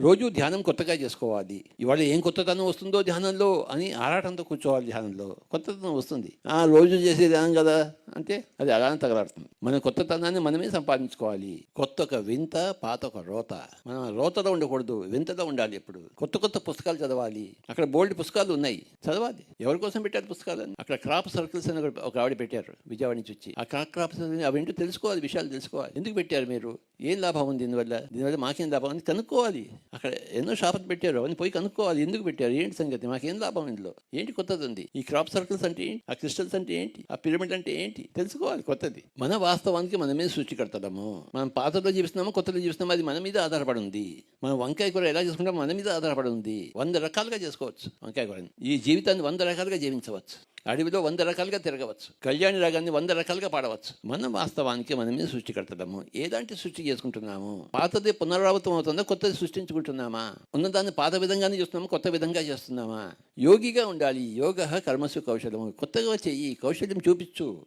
రోజు ధ్యానం కొత్తగా చేసుకోవాలి. ఇవాళ ఏం కొత్తతనం వస్తుందో ధ్యానంలో అని ఆరాటంతో కూర్చోవాలి ధ్యానంలో. కొత్తతనం వస్తుంది. ఆ రోజు చేసే ధ్యానం కదా అంటే అది అలానే తగలాడుతుంది. మన కొత్తతనాన్ని మనమే సంపాదించుకోవాలి. కొత్త ఒక వింత పాత ఒక రోత. మనం రోతలో ఉండకూడదు వింతలో ఉండాలి ఎప్పుడు. కొత్త కొత్త పుస్తకాలు చదవాలి. అక్కడ బోల్డ్ పుస్తకాలు ఉన్నాయి. చదవాలి. ఎవరి కోసం పెట్టారు పుస్తకాలు అక్కడ క్రాప్ సర్కిల్స్ అని ఒక- ఒక ఆవిడ పెట్టారు విజయవాడ నుంచి వచ్చి. ఆ క్రాప్ క్రాప్ అవి ఏంటో తెలుసుకోవాలి విషయాలు తెలుసుకోవాలి. ఎందుకు పెట్టారు మీరు? ఏం లాభం ఉంది దీనివల్ల? దీనివల్ల మాకేం లాభం? అని కనుక్కోవాలి. అక్కడ ఎన్నో షాపులు పెట్టారు. అవన్నీ పోయి కనుక్కోవాలి. ఎందుకు పెట్టారు? ఏంటి సంగతి? మాకేం లాభం ఇందులో? ఏంటి కొత్తది ఉంది? ఈ క్రాప్ సర్కిల్స్ అంటే ఏంటి? ఆ క్రిస్టల్స్ అంటే ఏంటి? ఆ పిరమిడ్ అంటే ఏంటి? తెలుసుకోవాలి కొత్తది. మన వాస్తవానికి మన మీద సృష్టికర్తలము. మనం పాతలో జీవిస్తున్నామో కొత్తలో జీవిస్తున్నామో? అది మన మీద ఆధారపడి ఉంది. మనం వంకాయ కూర ఎలా చేసుకుంటామో మన మీద ఆధారపడి ఉంది. వంద రకాలుగా చేసుకోవచ్చు వంకాయ కూరని. ఈ జీవితాన్ని వంద రకాలుగా జీవించవచ్చు. అడవిలో వంద రకాలుగా తిరగవచ్చు. కళ్యాణి రాగాన్ని వంద రకాలుగా పాడవచ్చు. మనం వాస్తవానికి మన మీద సృష్టికర్తలము ఏదాంటి సృష్టి చేసుకుంటున్నాము? పాతది పునరావృతం అవుతుందా? కొత్తది సృష్టించుకుంటున్నామా? ఉన్నదాన్ని పాత విధంగానే చేస్తున్నాము? కొత్త విధంగా చేస్తున్నామా? యోగిగా ఉండాలి. యోగ కర్మసు కౌశలము. కొత్తగా చెయ్యి కౌశల్యం చూపించు.